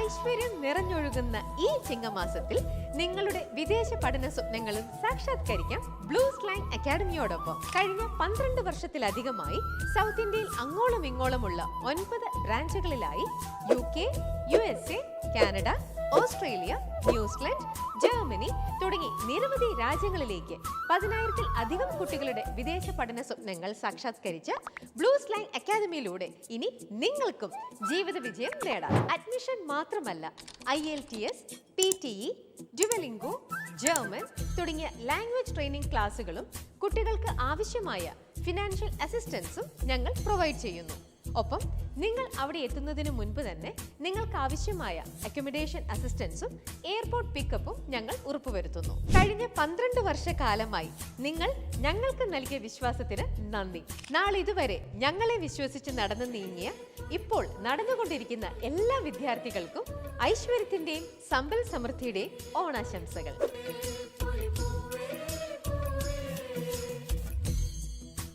ഐശ്വര്യം നിറഞ്ഞൊഴുകുന്ന ഈ ചിങ്ങമാസത്തിൽ നിങ്ങളുടെ വിദേശ പഠന സ്വപ്നങ്ങളും സാക്ഷാത്കരിക്കാം ബ്ലൂ സ്ലൈൻ അക്കാഡമിയോടൊപ്പം കഴിഞ്ഞ പന്ത്രണ്ട് വർഷത്തിലധികമായി സൗത്ത് ഇന്ത്യയിൽ അങ്ങോളം ഇങ്ങോളമുള്ള ഒൻപത് ബ്രാഞ്ചുകളിലായി U K U S A Canada Australia New Zealand Germany തുടങ്ങി നിരവധി രാജ്യങ്ങളിലേക്ക് പതിനായിരത്തിൽ അധികം കുട്ടികളുടെ വിദേശ പഠന സ്വപ്നങ്ങൾ സാക്ഷാത്കരിച്ച് ബ്ലൂ സ്ലൈൻ അക്കാദമിയിലൂടെ ഇനി നിങ്ങൾക്കും ജീവിത വിജയം നേടാം. അഡ്മിഷൻ മാത്രമല്ല IELTS P T E Duolingo German തുടങ്ങിയ ലാംഗ്വേജ് ട്രെയിനിങ് ക്ലാസ്സുകളും കുട്ടികൾക്ക് ആവശ്യമായ ഫിനാൻഷ്യൽ അസിസ്റ്റൻസും ഞങ്ങൾ പ്രൊവൈഡ് ചെയ്യുന്നു. ഒപ്പം നിങ്ങൾ അവിടെ എത്തുന്നതിന് മുൻപ് തന്നെ നിങ്ങൾക്ക് ആവശ്യമായ അക്കോമഡേഷൻ അസിസ്റ്റൻസും എയർപോർട്ട് പിക്കപ്പും ഞങ്ങൾ ഉറപ്പുവരുത്തുന്നു. കഴിഞ്ഞ പന്ത്രണ്ട് വർഷക്കാലമായി നിങ്ങൾ ഞങ്ങൾക്ക് നൽകിയ വിശ്വാസത്തിന് നന്ദി. നാളെ ഇതുവരെ ഞങ്ങളെ വിശ്വസിച്ച് നടന്നു നീങ്ങിയ ഇപ്പോൾ നടന്നുകൊണ്ടിരിക്കുന്ന എല്ലാ വിദ്യാർത്ഥികൾക്കും ഐശ്വര്യത്തിന്റെയും സമ്പൽ സമൃദ്ധിയുടെയും ഓണാശംസകൾ.